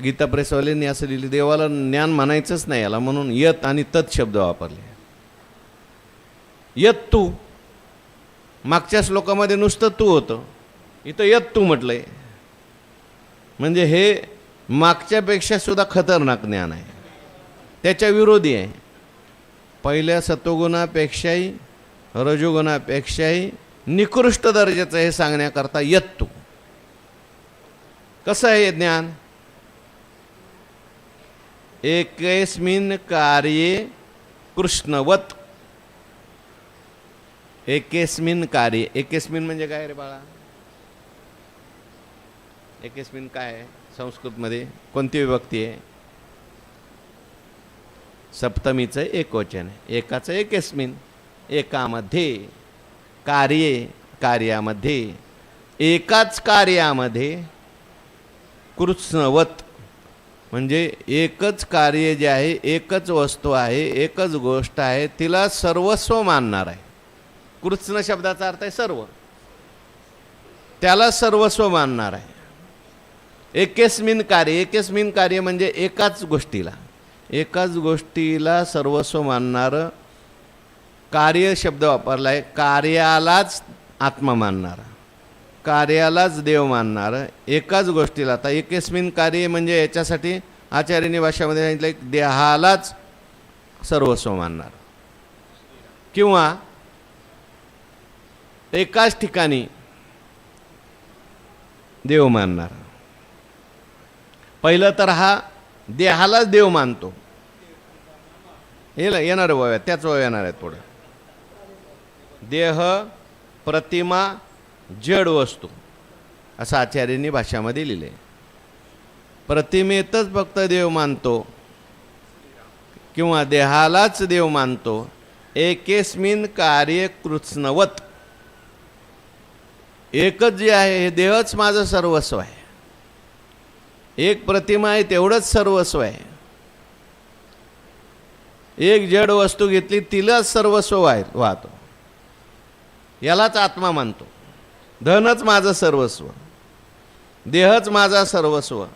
गीता प्रेसवाल्यांनी असं लिहिलं देवाला ज्ञान म्हणायचंच नाही याला म्हणून यत आणि तत् शब्द वापरले. यत तू. मागच्या श्लोकामध्ये नुसतं तू होतं. इथं यत तू म्हटलंय. म्हणजे हे मागच्यापेक्षा सुद्धा खतरनाक ज्ञान आहे. त्याच्या विरोधी आहे. पहिल्या सत्वगुणापेक्षाही रजोगुणापेक्षाही निकृष्ट दर्जाचं हे सांगण्याकरता यत तू. कसं आहे ज्ञान? एकेस्मिन कार्ये कृष्णवत. एकेस्मिन कार्य एकेस्मिन म्हणजे काय रे बाळा? एकेस्मिन काय आहे? संस्कृतमध्ये कोणती विभक्ती आहे? सप्तमीचं एकवचन आहे. एकाचं एकेस्मिन. एकामध्ये कार्ये कार्यामध्ये एकाच कार्यामध्ये कृष्णवत. म्हणजे एकच कार्य जे आहे एकच वस्तू आहे एकच गोष्ट आहे तिला सर्वस्व मानणार आहे. कृष्ण शब्दाचा अर्थ आहे सर्व. त्याला सर्वस्व मानणार आहे. एकेस्मिन कार्य एकेस्मिन कार्य म्हणजे एकाच गोष्टीला. एकाच गोष्टीला सर्वस्व मानणारं कार्य शब्द वापरला आहे कार्यालाच आत्मा मानणारा. कार्यालाच देव मानणार. एकाच गोष्टीला. आता एकेस्मिन कार्य म्हणजे याच्यासाठी आचार्याने भाषामध्ये सांगितलं देहालाच सर्वस्व मानणार. किंवा एकाच ठिकाणी देव मानणार. पहिलं तर हा देहालाच देव मानतो. हे येणार वया त्याच वय येणार आहेत पुढं देह प्रतिमा जड वस्तू असं आचार्यांनी भाषामध्ये आहे प्रतिमेतच फक्त देव मानतो किंवा देहालाच देव मानतो एकेस्मिन कार्य कृत्स्नवत. एकच जे आहे हे देहच माझं सर्वस्व आहे. एक प्रतिमा आहे तेवढंच सर्वस्व आहे. एक जड वस्तू घेतली तिलाच सर्वस्व वाहतो. यालाच आत्मा मानतो. धनच माझं सर्वस्व. देहच माझा सर्वस्व.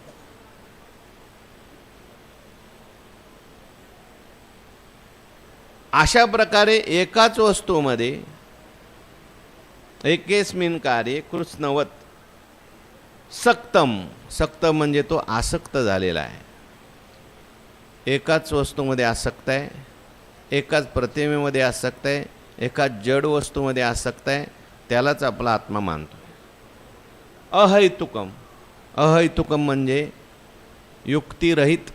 अशा प्रकारे एकाच वस्तूमध्ये एकेस्मिन कार्य कृष्णवत सक्तम. सक्तम म्हणजे तो आसक्त झालेला आहे. एकाच वस्तूमध्ये आसक्त आहे. एकाच प्रतिमेमध्ये आसक्त आहे. एकाच जड वस्तूमध्ये आसक्त आहे. त्यालाच आपला आत्मा मानतो. अहैतुकम. अहैतुकम म्हणजे युक्तिरहित.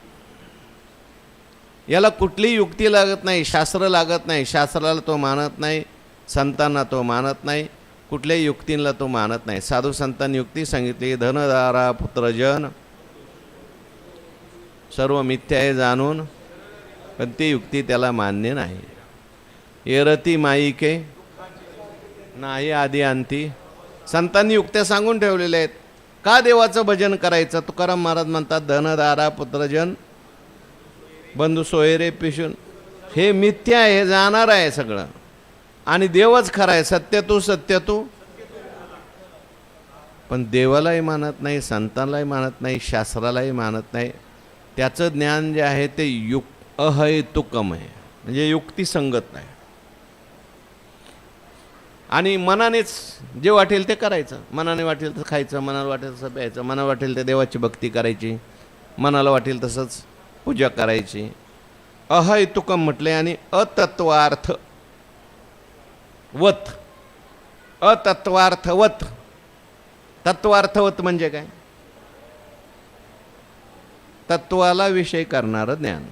याला कुठलीही युक्ती लागत नाही शास्त्र लागत नाही शास्त्राला तो मानत नाही संतांना तो मानत नाही कुठल्याही युक्तींना तो मानत नाही. साधू संतांनी युक्ती सांगितली धनदारा पुत्रजन सर्व मिथ्या आहे जाणून पण ती युक्ती त्याला मान्य नाही. एरती माईके नाही आधी अंती संतांनी युक्त्या सांगून ठेवलेल्या आहेत. का देवाचं भजन करायचं? तुकाराम महाराज म्हणतात धनदारा पुत्रजन बंधू सोयरे पिशून. हे मिथ्या आहे हे जाणार आहे सगळं. आणि देवच खरा आहे सत्य तू सत्य तू. पण देवालाही मानत नाही संतांनाही मानत नाही शास्त्रालाही मानत नाही. त्याचं ज्ञान जे आहे ते युक् अहैतुकम आहे म्हणजे युक्तिसंगत नाही. आणि मनानेच जे वाटेल ते करायचं. मनाने वाटेल तसं खायचं मनाला वाटेल तसं प्यायचं मनाला वाटेल ते देवाची भक्ती करायची मनाला वाटेल तसंच पूजा करायची. अहैतुकम म्हटले आणि अतत्वार्थ. वत. अतत्वार्थवत. तत्वार्थवत म्हणजे काय? तत्वाला विषय करणारं ज्ञान.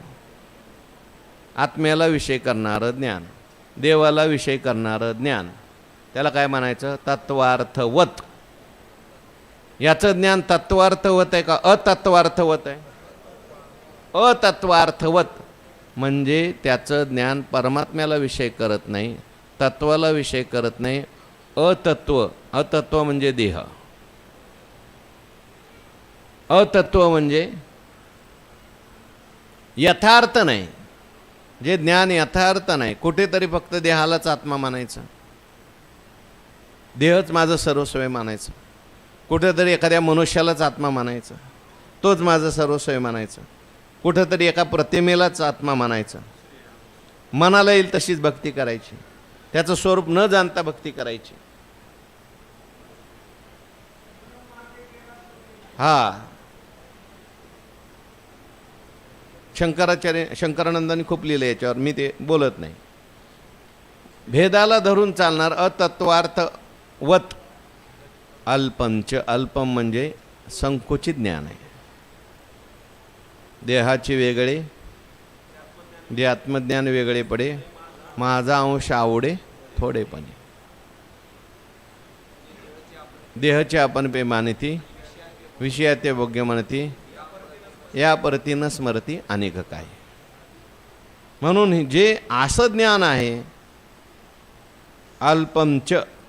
आत्म्याला विषय करणारं ज्ञान. देवाला विषय करणारं ज्ञान. त्याला काय म्हणायचं? तत्वार्थवत. याचं ज्ञान तत्वार्थवत आहे का? अतत्वार्थवत आहे. अतत्वार्थवत. म्हणजे त्याचं ज्ञान परमात्म्याला विषय करत नाही तत्वाला विषय करत नाही. अतत्व. अतत्व म्हणजे देह. अतत्व म्हणजे यथार्थ नाही. जे ज्ञान यथार्थ नाही कुठेतरी फक्त देहालाच आत्मा मानायचं देहच माझं सर्वस्वय मानायचं कुठंतरी एखाद्या मनुष्यालाच आत्मा मानायचं तोच माझं सर्वस्वय मानायचं कुठंतरी एका प्रतिमेलाच आत्मा म्हणायचं. मनाला येईल तशीच भक्ती करायची. त्याचं स्वरूप न जाणता भक्ती करायची. हा. शंकराचार्य शंकरानंदांनी खूप लिहिलं याच्यावर. मी ते बोलत नाही. भेदाला धरून चालणार अतत्वार्थ वत. अल्पंच अल्पम म्हणजे संकुचित ज्ञान आहे. देहाचे वेगळे दे आत्मज्ञान वेगळे पडे माझा अंश आवडे थोडेपणे देहचे आपण पे मानती विषयाते भोग्य म्हणती या परतीनं स्मरती अनेक काय म्हणून जे असं ज्ञान आहे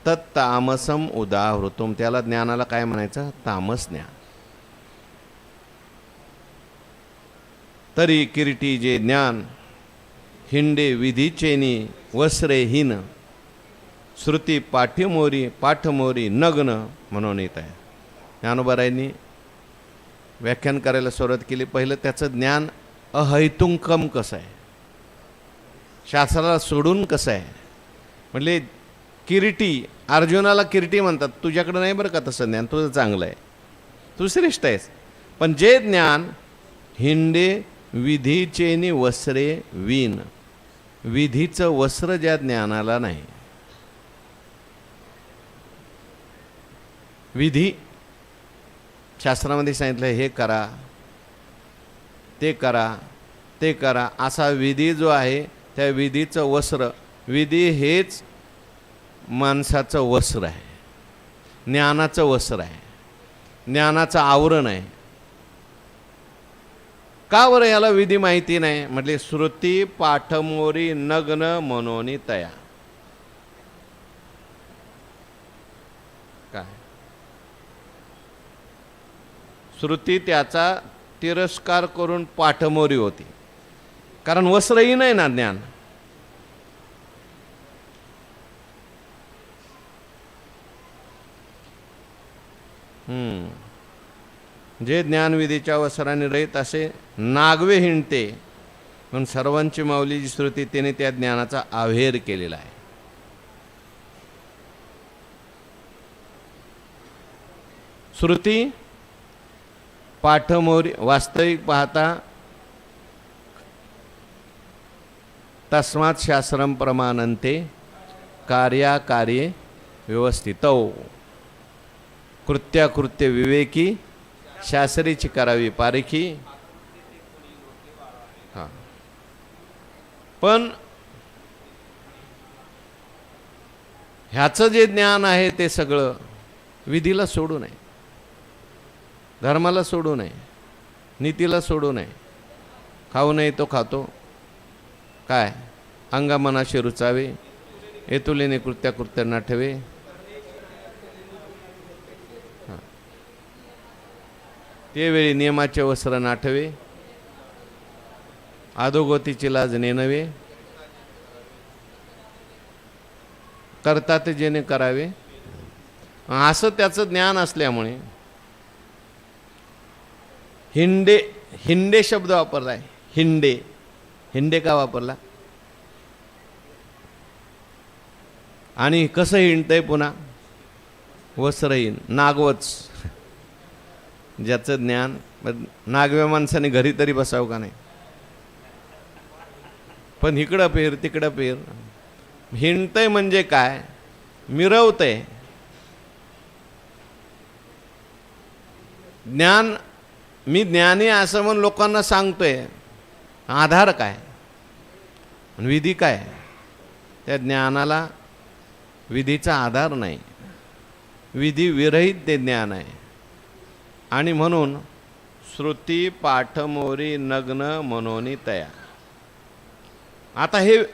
तत् तामसम उदाहृतम. त्याला ज्ञानाला काय म्हणायचं? तामस ज्ञान. तरी किरीटी जे ज्ञान हिंडे विधीचेनी वस्त्रेहीन श्रुती पाठीमोरी पाठमोरी नग्न म्हणून येत आहे. ज्ञानोबरायांनी व्याख्यान करायला सुरुवात केली. पहिलं त्याचं ज्ञान अहैतुंकम कसं आहे? शास्त्राला सोडून कसं आहे? म्हणजे किरीटी अर्जुनाला किरीटी म्हणतात. तुझ्याकडं नाही बरं का तसं ज्ञान? तुझं चांगलं आहे. तू श्रेष्ठ आहेस. पण जे ज्ञान हिंडे विधीचेनी वस्त्रे वीन विधीचं वस्त्र ज्या ज्ञानाला नाही. विधी शास्त्रामध्ये सांगितलं हे करा ते करा ते करा. असा विधी जो आहे त्या विधीचं वस्त्र विधी हेच माणसाचं वस्त्र आहे. ज्ञानाचं वस्त्र आहे. ज्ञानाचं आवरण आहे. का बरं याला विधी माहिती नाही? म्हटले श्रुती पाठमोरी नग्न मनोनी तया. काय? श्रुती त्याचा तिरस्कार करून पाठमोरी होती. कारण वस्त्रही नाही ना ज्ञान. जे ज्ञानविधीच्या अवसराने रहित असे नागवे हिंडते. पण सर्वांची माऊलीची श्रुती तिने त्या ज्ञानाचा आव्हेर केलेला आहे. श्रुती पाठमोरी वास्तविक पाहता तस्मात शास्त्रम प्रमाणंते कार्याकार्ये व्यवस्थित. कृत्याकृत्य विवेकी शास्त्रीची करावी पारखी. हां. पण ह्याचं जे ज्ञान आहे ते सगळं विधीला सोडू नये. धर्माला सोडू नये. नीतीला सोडू नये. खाऊ नये तो खातो. काय? अंगामनाशी रुचावे. एतुलेने कृत्याकृत्यांना ठेवे. ते वेळी नियमाचे वस्त्र नाठवे आदोगोतीची लाज नेणवे करतात जेणे करावे. असं त्याचं ज्ञान असल्यामुळे हिंडे हिंडे शब्द वापरला आहे हिंडे. हिंडे का वापरला? आणि कसं हिंडतंय पुन्हा? वसरईन नागवच ज्याचं ज्ञान नागव्या माणसाने घरी तरी बसावं का नाही? पण इकडं पेर तिकडं पेर. हिंडतंय म्हणजे काय? मिरवतंय. ज्ञान मी ज्ञानी असं म्हणून लोकांना सांगतोय. आधार काय? विधी काय? त्या ज्ञानाला विधीचा आधार नाही. विधी विरहित ते ज्ञान आहे. आणि म्हणून श्रुती पाठमोरी नग्न मनोनी तया. आता हे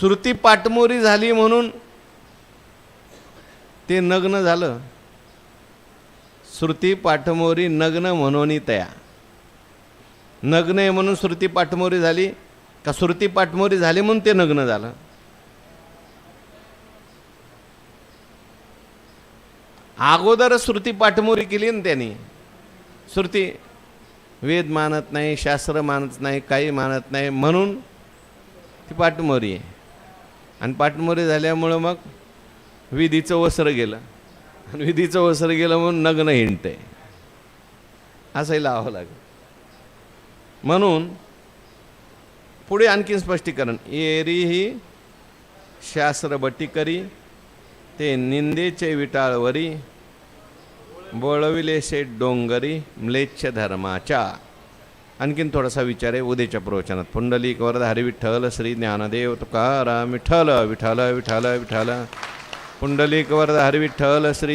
श्रुती पाठमोरी झाली म्हणून ते नग्न झालं. श्रुती पाठमोरी नग्न म्हणून तया. नग्न आहे म्हणून श्रुती पाठमोरी झाली. का श्रुती पाठमोरी झाली म्हणून ते नग्न झालं? अगोदर श्रुती पाठमोरी केली ना त्यांनी. श्रुती वेद मानत नाही शास्त्र मानत नाही काही मानत नाही म्हणून ती पाठमोरी आहे. आणि पाठमोरी झाल्यामुळं मग विधीचं वस्त्र गेलं. आणि विधीचं वस्त्र गेलं म्हणून नग्न हिंडते असंही लावावं लागेल. म्हणून पुढे आणखीन स्पष्टीकरण. एरी ही शास्त्रबट्टी करी ते निंदेचे विटाळवरी बोळविलेसे डोंगरी म्लेच्छ धर्माच्या. आणखीन थोडासा विचार आहे उद्याच्या प्रवचनात. पुंडलिक वरद हरी विठ्ठल श्री ज्ञानदेव तुकाराम विठ्ठल विठ्ठल विठ्ठल विठ्ठल. पुंडलिक वरद हरी विठ्ठल श्री